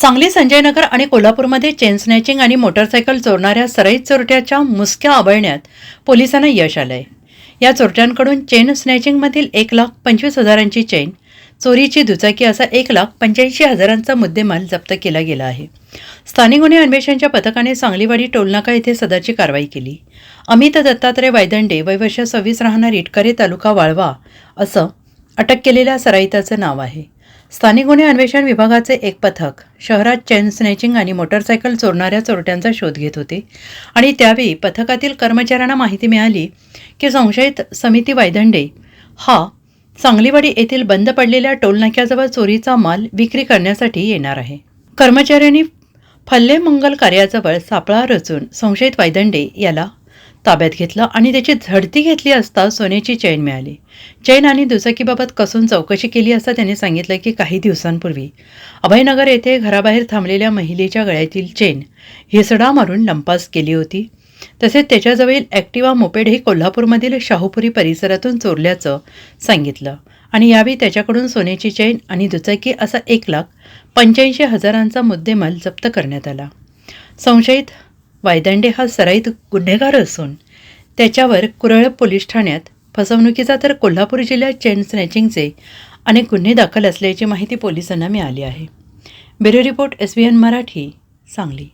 सांगली संजयनगर आणि कोल्हापूरमध्ये chain snatching आणि मोटरसायकल चोरणाऱ्या सराईत चोरट्याच्या मुसक्या आबळण्यात पोलिसांना यश आलंय. या चोरट्यांकडून चेन स्नॅचिंगमधील एक लाख पंचवीस हजारांची चेन चोरीची दुचाकी असा एक लाख पंच्याऐंशी हजारांचा मुद्देमाल जप्त केला गेला आहे. स्थानिक गुन्हे अन्वेषणच्या पथकाने सांगलीवाडी टोलनाका येथे सदरची कारवाई केली. अमित दत्तात्रय वायदंडे वैवर्ष सव्वीस राहणार इटकरे तालुका वाळवा असं अटक केलेल्या सराईताचं नाव आहे. स्थानिक गुन्हे अन्वेषण विभागाचे एक पथक शहरात चेन स्नेचिंग आणि मोटरसायकल चोरणाऱ्या चोरट्यांचा शोध घेत होते. आणि त्यावेळी पथकातील कर्मचाऱ्यांना माहिती मिळाली की संशयित समिती वायदंडे हा सांगलीवाडी येथील बंद पडलेल्या टोलनाक्याजवळ चोरीचा माल विक्री करण्यासाठी येणार आहे. कर्मचाऱ्यांनी फल्ले मंगल कार्याजवळ सापळा रचून संशयित वायदंडे याला ताब्यात घेतलं आणि त्याची झडती घेतली असता सोन्याची चैन मिळाली. चैन आणि दुचाकीबाबत कसून चौकशी केली असता त्याने सांगितलं की काही दिवसांपूर्वी अभयनगर येथे घराबाहेर थांबलेल्या महिलेच्या गळ्यातील चेन हिसडा मारून लंपास केली होती. तसेच त्याच्याजवळील ॲक्टिवा मोपेड हे कोल्हापूरमधील शाहूपुरी परिसरातून चोरल्याचं सांगितलं. आणि यावेळी त्याच्याकडून सोन्याची चैन आणि दुचाकी असा एक लाख पंच्याऐंशी हजारांचा मुद्देमाल जप्त करण्यात आला. संशयित वायदंडे हा सराईत गुन्हेगार असून त्याच्यावर कुरळ पोलीस ठाण्यात फसवणुकीचा तर कोल्हापूर जिल्ह्यात चेन स्नॅचिंगचे अनेक गुन्हे दाखल असल्याची माहिती पोलिसांना मिळाली आहे. Bureau report S B N Marathi Sangli.